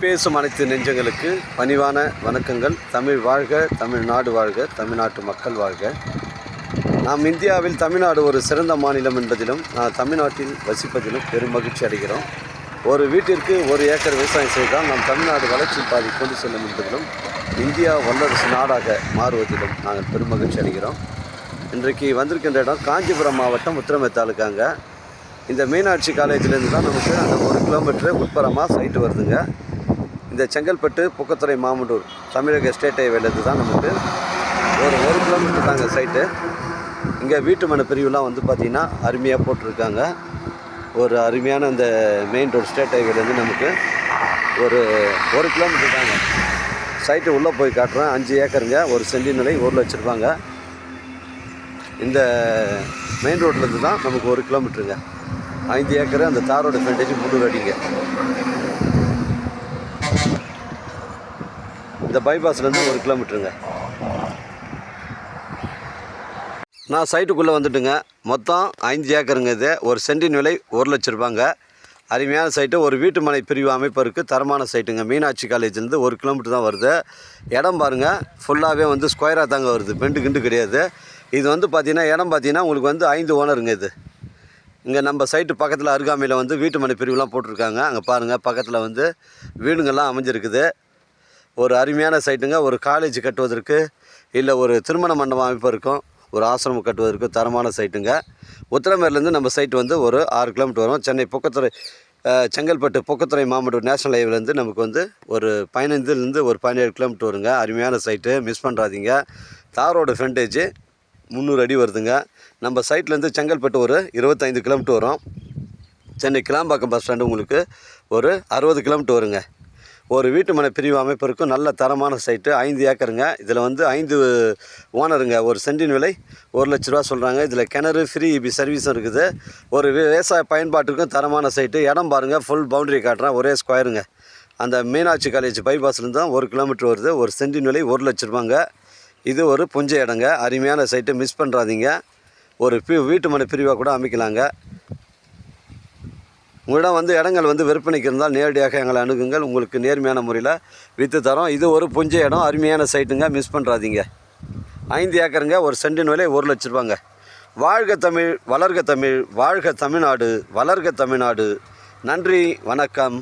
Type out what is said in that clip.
பேசும் அனைத்து நெஞ்சங்களுக்கு பணிவான வணக்கங்கள். தமிழ் வாழ்க தமிழ்நாடு வாழ்க தமிழ்நாட்டு மக்கள் வாழ்க. நாம் இந்தியாவில் தமிழ்நாடு ஒரு சிறந்த மாநிலம் என்பதிலும் நான் தமிழ்நாட்டில் வசிப்பதிலும் பெரும் மகிழ்ச்சி அடைகிறோம். ஒரு வீட்டிற்கு ஒரு ஏக்கர் விவசாயம் செய்தால் நாம் தமிழ்நாடு வளர்ச்சி பாதி கொண்டு செல்லும் என்பதிலும் இந்தியா வல்லரசு நாடாக மாறுவதிலும் நாங்கள் பெரும் மகிழ்ச்சி அடைகிறோம். இன்றைக்கு வந்திருக்கின்ற இடம் காஞ்சிபுரம் மாவட்டம் உத்திரமே தாலுக்காங்க. இந்த மீனாட்சி காலேஜிலேருந்து தான் நமக்கு அந்த ஒரு கிலோமீட்டரு உட்புறமாக சைட்டு வருதுங்க. இந்த செங்கல்பட்டு புக்கத்துறை மாமண்டூர் தமிழக ஸ்டேட் ஹைவேலேருந்து தான் நமக்கு. ஒரு ஒரு கிலோமீட்டர் தாங்க சைட்டு இங்கே வீட்டு மனை பிரிவுலாம் வந்து பார்த்திங்கன்னா அருமையாக போட்டிருக்காங்க. ஒரு அருமையான அந்த மெயின் ரோடு ஸ்டேட் ஹைவேலேருந்து நமக்கு ஒரு ஒரு கிலோமீட்டர் தாங்க. சைட்டு உள்ளே போய் காட்டுறேன். அஞ்சு ஏக்கருங்க. ஒரு சென்டி நிலை ஊரில் வச்சுருப்பாங்க. இந்த மெயின் ரோட்லேருந்து தான் நமக்கு ஒரு கிலோமீட்டருங்க ஐந்து ஏக்கர் அந்த தாரோட ஃப்ரண்டேஜ் முந்நூறு அடிங்க. இந்த பைபாஸ்லேருந்து ஒரு கிலோமீட்டருங்க நான் சைட்டுக்குள்ளே வந்துட்டுங்க. மொத்தம் ஐந்து ஏக்கருங்க இது. ஒரு சென்டின் விலை ஒரு லட்ச ரூபாங்க. அருமையான சைட்டு ஒரு வீட்டு மனை பிரிவு அமைப்பருக்கு தரமான சைட்டுங்க மீனாட்சி காலேஜ்லேருந்து ஒரு கிலோமீட்டர் தான் வருது. இடம் பாருங்கள் ஃபுல்லாகவே வந்து ஸ்கொயராக தாங்க வருது. பெண்டு கிண்டு கிடையாது. இது வந்து பார்த்திங்கன்னா இடம் பார்த்தீங்கன்னா உங்களுக்கு வந்து ஐந்து ஓனருங்க இது. இங்கே நம்ம சைட்டு பக்கத்தில் அருகாமையில் வந்து வீட்டு மனை பிரிவுலாம் போட்டிருக்காங்க. அங்கே பாருங்கள் பக்கத்தில் வந்து வீடுங்கள்லாம் அமைஞ்சிருக்குது. ஒரு அருமையான சைட்டுங்க ஒரு காலேஜ் கட்டுவதற்கு இல்லை ஒரு திருமண மண்டபம் அமைப்பதற்கும் ஒரு ஆசிரமம் கட்டுவதற்கு தரமான சைட்டுங்க உத்தரமேர்லேருந்து நம்ம சைட்டு வந்து ஒரு ஆறு கிலோமீட்டர் வரும். சென்னை பொக்கத்துறை செங்கல்பட்டு பொக்கத்துறை மாவட்டம் நேஷனல் ஹைவேலேருந்து நமக்கு வந்து ஒரு பதினைந்துலேருந்து ஒரு பதினேழு கிலோமீட்டர் வருங்க. அருமையான சைட்டு மிஸ் பண்ணுறாதீங்க தாரோட ஃப்ரண்டேஜ் முந்நூறு அடி வருதுங்க. நம்ம சைட்லேருந்து செங்கல்பட்டு ஒரு இருபத்தைந்து கிலோமீட்டர் வரும். சென்னை கிளாம்பாக்கம் பஸ் ஸ்டாண்டு உங்களுக்கு ஒரு அறுபது கிலோமீட்டர் வருங்க. ஒரு வீட்டு மனை பிரிவு அமைப்பிற்கும் நல்ல தரமான சைட்டு ஐந்து ஏக்கருங்க. இதில் வந்து ஐந்து ஓனருங்க. ஒரு சென்டின் விலை ஒரு லட்ச ரூபா சொல்கிறாங்க இதில் கிணறு ஃப்ரீ இபி சர்வீஸும் இருக்குது. ஒரு விவசாய பயன்பாட்டுக்கும் தரமான சைட்டு இடம் பாருங்கள் ஃபுல் பவுண்டரி காட்டுறேன். ஒரே ஸ்கொயருங்க அந்த மீனாட்சி காலேஜ் பைபாஸ்லேருந்து தான் ஒரு கிலோமீட்டர் வருது. ஒரு சென்டின் விலை ஒரு லட்ச ரூபாங்க. இது ஒரு புஞ்ச இடங்க. அருமையான சைட்டு மிஸ் பண்ணுறாதீங்க ஒரு வீட்டு மனை பிரிவாக கூட அமைக்கலாங்க. உங்களிடம் வந்து இடங்கள் வந்து விற்பனைக்கு இருந்தால் நேரடியாக எங்களை அணுகுங்கள். உங்களுக்கு நேர்மையான முறையில் விற்று தரோம். இது ஒரு புஞ்ச இடம். அருமையான சைட்டுங்க மிஸ் பண்ணுறாதீங்க ஐந்து ஏக்கருங்க. ஒரு சென்டின் விலை ஒரு லட்ச ரூபாங்க. வாழ்க தமிழ் வளர்க தமிழ் வாழ்க தமிழ்நாடு வளர்க தமிழ்நாடு. நன்றி வணக்கம்.